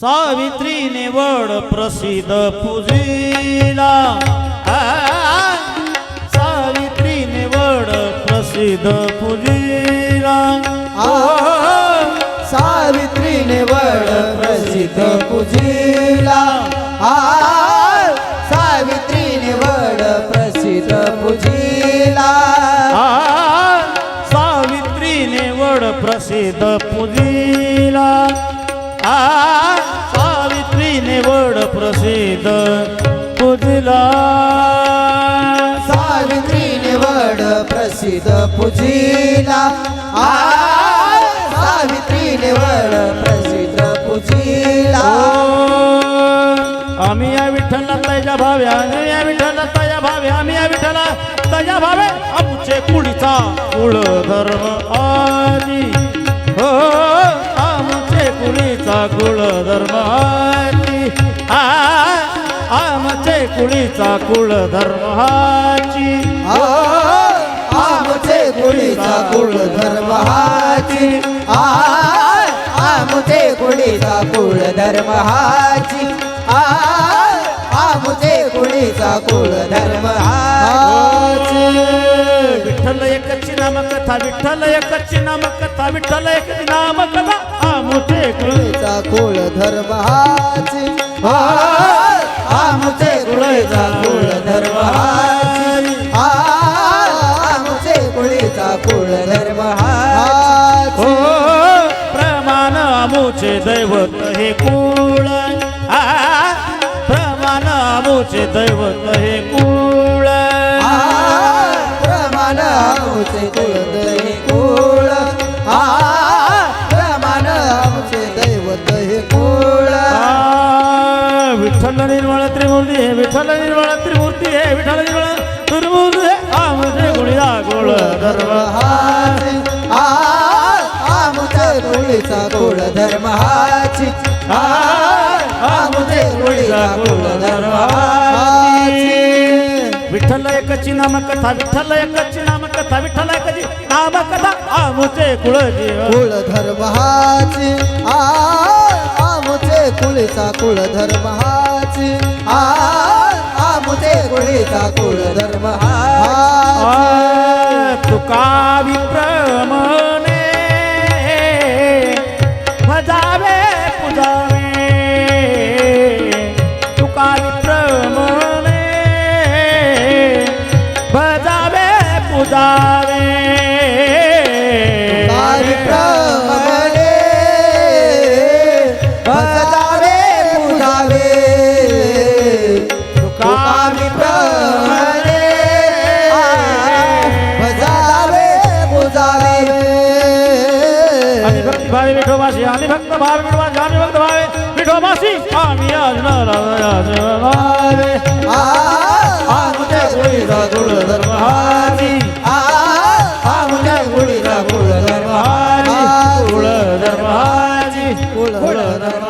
सावित्रीने वड प्रसिद्ध पूजिला. आ, सावित्रीने वड प्रसिद्ध पूजिला. आ, सावित्रीने वड प्रसिद्ध पूजिला. आ सावित्रीने वड प्रसिद्ध पूजिला. आ, सावित्रीने वड प्रसिद्ध पूजिला. आ सावित्रीने वड प्रसिद्ध पूजिला. सावित्रीने वड प्रसिद्ध पूजिला. आ सावित्रीने वड प्रसिद्ध पूजिला. आम्ही या विठ्ठलला तया भावे आम्ही या विठ्ठलला तया भावे आम्ही या विठ्ठला तया भावे. आमचे कुळीचा कुळ धर्म आजी हो कुळीचा कुळ धर्म आजी आ आमचे कुळीचा कुळ धर्म हाची आ, आमचे कुळीचा कुळ धर्म हाची आ आमचे कुळीचा कुळ धर्म हाची आ आमचे कुळीचा कुळ धर्म हाची विठ्ठल एकची नाम कथा विठ्ठल एकची नाम कथा विठ्ठल एकची नाम कथा आमचे कुळ कुळीचा कुळ धर्म हाची आ आमचे कुळीचा कुळ धर्म हाची आ आमचे कुळीचा कुळ धर्म हो प्रमाण आमुचे दैवत हे कुळ. प्रमाण आमुचे दैवत हे कुळ. प्रमाण आमचे कुलदय विठ्ठल निर्मळ त्रिमूर्ती हे विठ्ठल निर्मळ त्रिमूर्ती हे विठ्ठल निर्मळ त्रिमूर्ती हे आमुचे गुणिया गोळ धर्म. हाची आमचे कुळीचा कुळ धर्म. हाची आमचे कुळीचा कुळ धर्म. विठ्ठल एकची नाम कथा विठ्ठल एकची नाम कथा विठ्ठल एकची नाम कथा आमुचे कुळ कुळ धर्म. हाची आ कुळीचा कुळ धर्म हाच आमुदे कुळीचा कुळ धर्म हाची तुका विप्रमणे भजावे पुजावे. तुका विप्रमणे भजावे पुजावे. भावे विठोबाशी आम्ही भक्त भावे विठोबाशी आम्ही भक्त भावे विठोबाशी आम्ही आज नाराज भावे. धर्म